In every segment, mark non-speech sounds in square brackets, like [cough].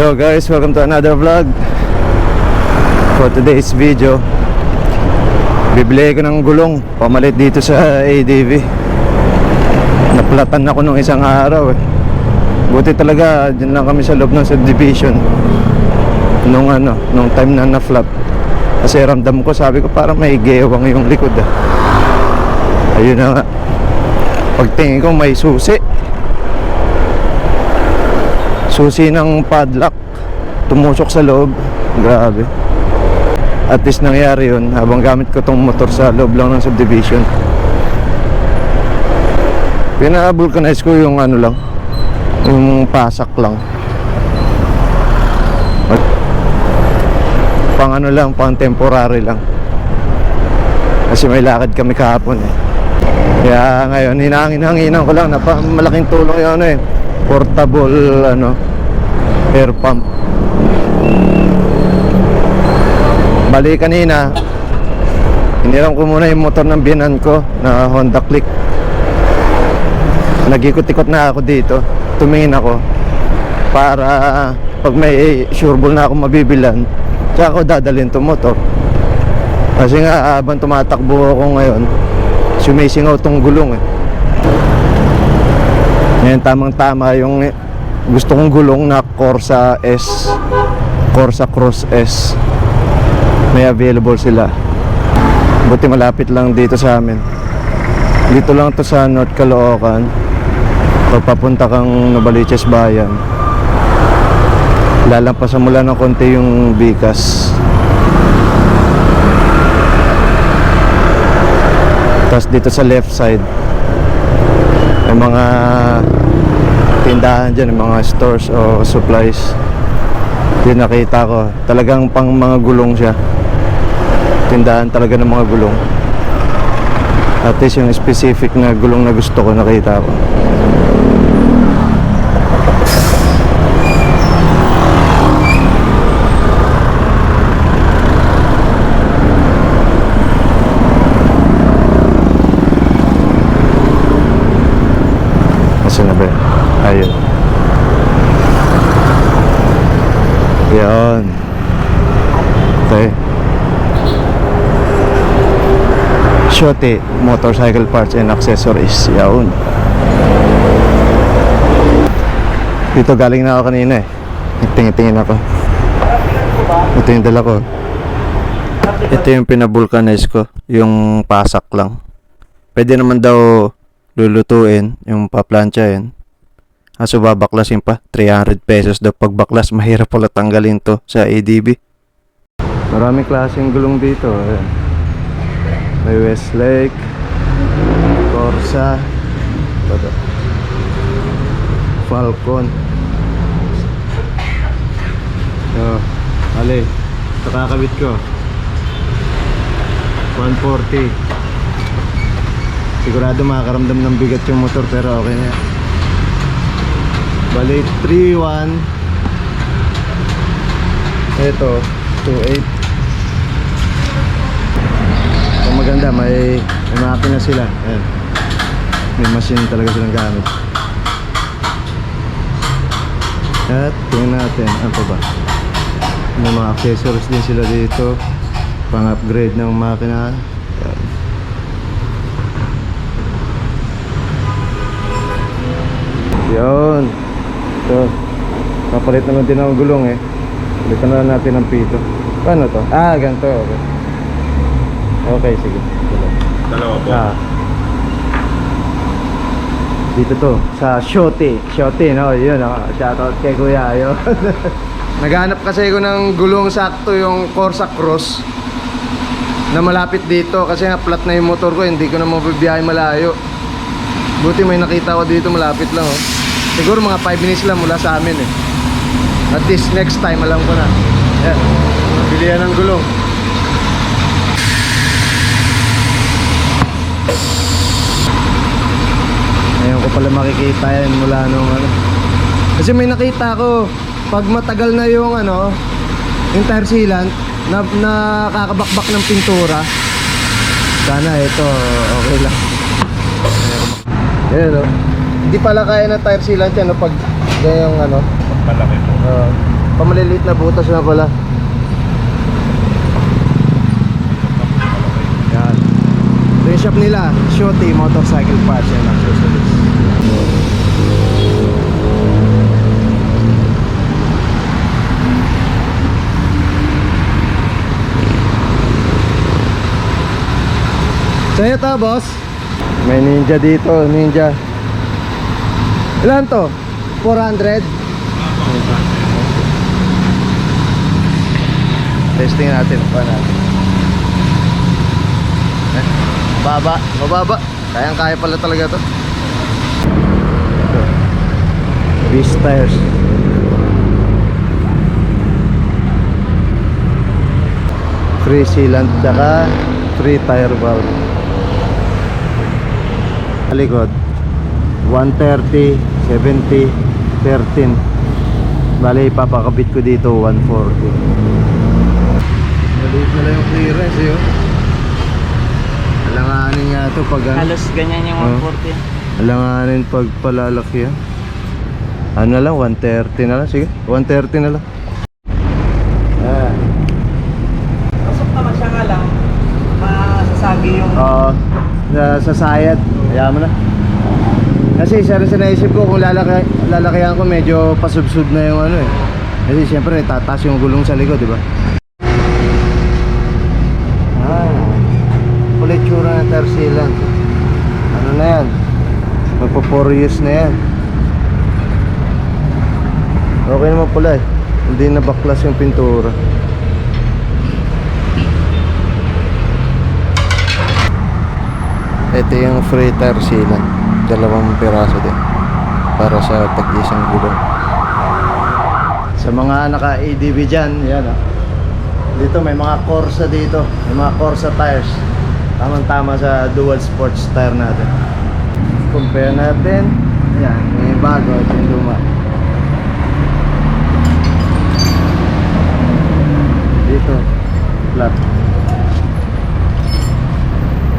Hello guys, welcome to another vlog. For today's video Bibili ko ng gulong Pamalit dito sa ADV Naplatan ako nung isang araw eh. Buti talaga, dyan lang kami sa loob ng subdivision. Nung ano, nung time na na-flap Kasi ramdam ko, sabi ko parang may gewang yung likod ah. Ayun na nga. Pagtingin ko may susi susi ng padlock. Tumusok sa loob. Grabe. At least nangyari yun habang gamit ko tong motor sa loob lang ng subdivision. Pina-vulcanize ko yung ano lang yung pasak lang. At pang ano lang pang temporary lang. Kasi may lakad kami kahapon eh. Kaya ngayon hinangin-hanginan ko lang na malaking tulong yun ano eh portable ano air pump. Bali kanina hiniram ko muna yung motor ng biyanan ko na Honda Click. Nag-ikot-ikot na ako dito. Tumingin ako para pag may sureball na ako mabibilan tsaka ako dadalhin to motor. Kasi nga habang tumatakbo ako ngayon sumisingaw tong gulong eh. Ngayon tamang tama yung gusto kong gulong na Corsa S Corsa Cross S. May available sila. Buti malapit lang dito sa amin. Dito lang to sa North Caloocan. Papunta kang Novaliches Bayan lalampasan mo lang ng konti yung Bicas tapos dito sa left side may mga tindahan dyan, mga stores o supplies. Yun nakita ko. Talagang pang mga gulong siya. Tindahan talaga ng mga gulong. At least yung specific na gulong na gusto ko nakita ko. Kasi ba? Ayun. Yan. Okay. Shote Motorcycle Parts and Accessories. Yan. Dito galing na ako kanina eh. Nagtingin-tingin ako. Ito yung dala ko. Ito yung pinabulkanize ko. Yung pasak lang. Pwede naman daw lulutuin, yung paplansyahin. Kaso babaklasin pa, 300 pesos daw pagbaklas. Mahirap pala tanggalin to sa ADB. Maraming klaseng gulong dito. Ayan. May Westlake, Corsa. Falcon. Oh, ali, ito ko. 140. Sigurado makakaramdam ng bigat yung motor pero okay na. Bali 3.1 Ito 2.8 Ito maganda may may makina sila. Ayan. May machine talaga silang gamit. At tingnan natin Ano pa ba? May mga accessories din sila dito. Pang upgrade ng makina. Ayan. Yun. Ito. Kapalit naman din ang gulong eh. Palitan na natin ang pito. Paano to? Ah, ganito. Okay. Okay, sige. Dalawa po. Ah. Dito to, sa Shote. Shote, no? Yun, oh. Shoutout kay Kuya. Yun. [laughs] Naghanap kasi ko ng gulong sakto yung Corsa Cross na malapit dito kasi nga flat na yung motor ko, hindi ko na mabibiyahe malayo. Buti may nakita ko dito malapit lang oh. Siguro mga 5 minutes lang mula sa amin eh. At least next time alam ko na. Yan. Bilihan ng gulong. Ngayon ko pala makikita yan mula nung ano. Kasi may nakita ko pag matagal na yung ano, yung tire sealant na nakakabakbak ng pintura. Sana ito okay lang. Ayan o. Hindi pala kaya ng tire sealant yan no, pag ganyang ano. Malaki po. Uh, Pamaliliit na butas na pala. Yan. Ito yung shop nila, Shoti Motorcycle Parts and Accessories. Sa'yo to, boss? May ninja dito, ninja. Ilan to? 400? Testing natin pa natin. Eh, baba, mababa. Kayang kaya pala talaga to. Beast tires. Free sealant tsaka free tire valve. Sa likod 130, 70, 13 Bale ipapakabit ko dito 140 Maliit na lang yung clearance eh oh. Alanganin nga to pag ano Halos ganyan yung Oh. 140. Alanganin pag palalaki yan Ano na lang 130 na lang sige. 130 na lang. Ah, Pasok naman siya nga lang, masasagi yung... Oo. Sa, sa sayad Kaya mo na Kasi isa rin sa naisip ko kung lalaki, lalakihan ko medyo pasubsub na yung ano eh Kasi siyempre tataas yung gulong sa likod di ba? Ah, ulit tsura ng tersilan Ano na yan? Magpo 4 years na yan Okay naman pala eh Hindi na baklas yung pintura Ito yung tire sealant. Dalawang piraso din. Para sa tag-isang gulong. Sa mga naka-ADV dyan, yan ah. Dito may mga Corsa dito. May mga Corsa tires. Tamang-tama sa dual sports tire natin. Compare natin. Yan, may bago at yung luma. Dito, flat.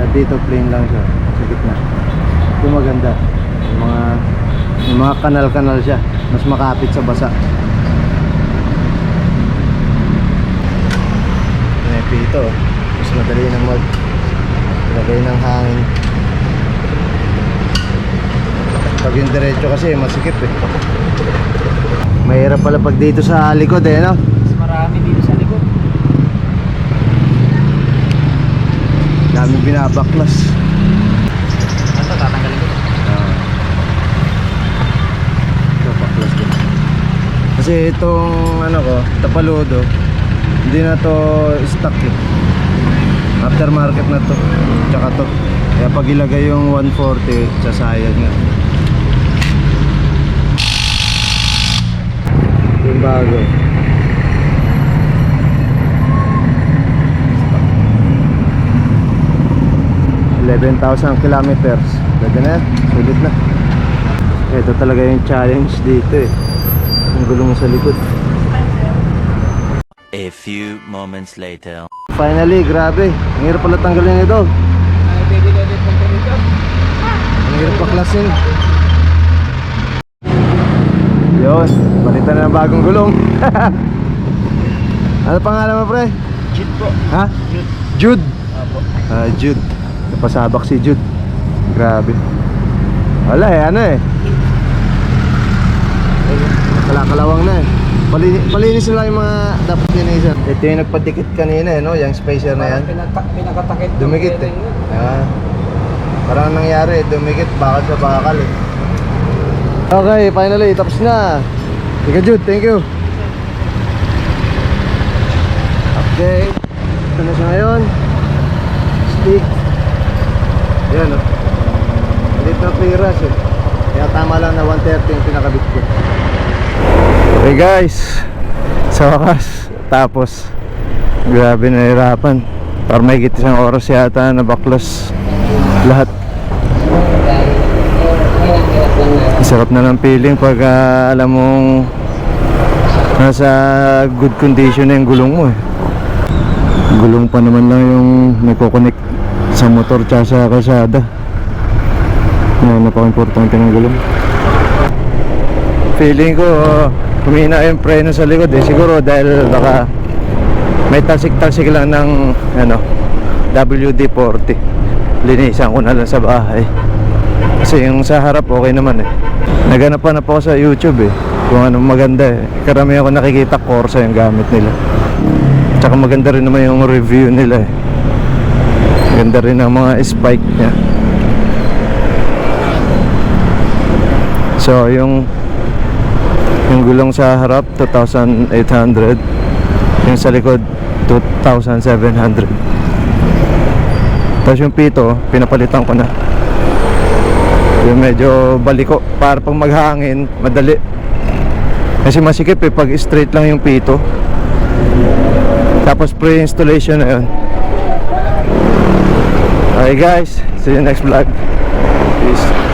At dito plain lang siya sa gitna. Ito maganda. Yung mga yung mga kanal-kanal siya. Mas makapit sa basa. May pito. Mas madali nang mag lagay ng hangin. Pag yung diretso kasi masikip eh. Mahirap pala pag dito sa likod eh no? Mas marami dito sa likod. Dami binabaklas. Ito, tatanggalin ko. Ah. Ito, baklas din. Kasi itong ano ko, tapaludo, hindi na to stock eh. Aftermarket na to. Tsaka to. Kaya pag ilagay yung 140, sasayad nga. Yung bago. Eleven thousand kilometers. Pwede na. Sulit na. Ito talaga yung challenge dito eh. Yung gulong sa likod. A few moments later. Finally, grabe. Ang hirap pala tanggalin ito. Ang hirap paklasin. Yun, balitan na ng bagong gulong. [laughs] ano pangalan mo pre? Jeep po. Ha? Jeep. Jude. Apo. Ah, Jude. Napasabak si Jude. Grabe. Wala eh, ano eh. Kalakalawang na eh. Pali palinis nila yung mga dapat linisan. Ito yung nagpadikit kanina eh, no? Yung spacer na yan. Pinata- pinakatakit. Dumikit eh. Ah. Parang nangyari, dumikit bakal sa bakal eh. Okay, finally, tapos na. Ika Jude, thank you. Update. Ito na siya ngayon. Stick. Yan o. Malit na piras eh. Kaya tama lang na 130 yung pinakabit ko. Okay guys. Sa wakas. Tapos. Grabe nahirapan. Para may isang oras yata na baklas lahat. Sarap na ng feeling pag ah, alam mong nasa good condition na yung gulong mo eh. Gulong pa naman lang yung nagko-connect sa motor tsaka sa kalsada. Yan, napaka-importante ng gulong. Feeling ko, ah, humina yung preno sa likod eh. Siguro dahil baka may talsik-talsik lang ng ano, WD-40. Linisan ko na lang sa bahay. Kasi yung sa harap okay naman eh. Naganap pa na po sa YouTube eh. Kung ano maganda eh. Karami ako nakikita Corsa yung gamit nila. Tsaka maganda rin naman yung review nila eh. Maganda rin ang mga spike niya. So yung yung gulong sa harap 2,800 yung sa likod 2,700 tapos yung pito pinapalitan ko na. Yung medyo baliko para pag maghangin madali. Kasi masikip eh pag straight lang yung pito. Tapos pre-installation na yun. Okay guys. See you next vlog. Peace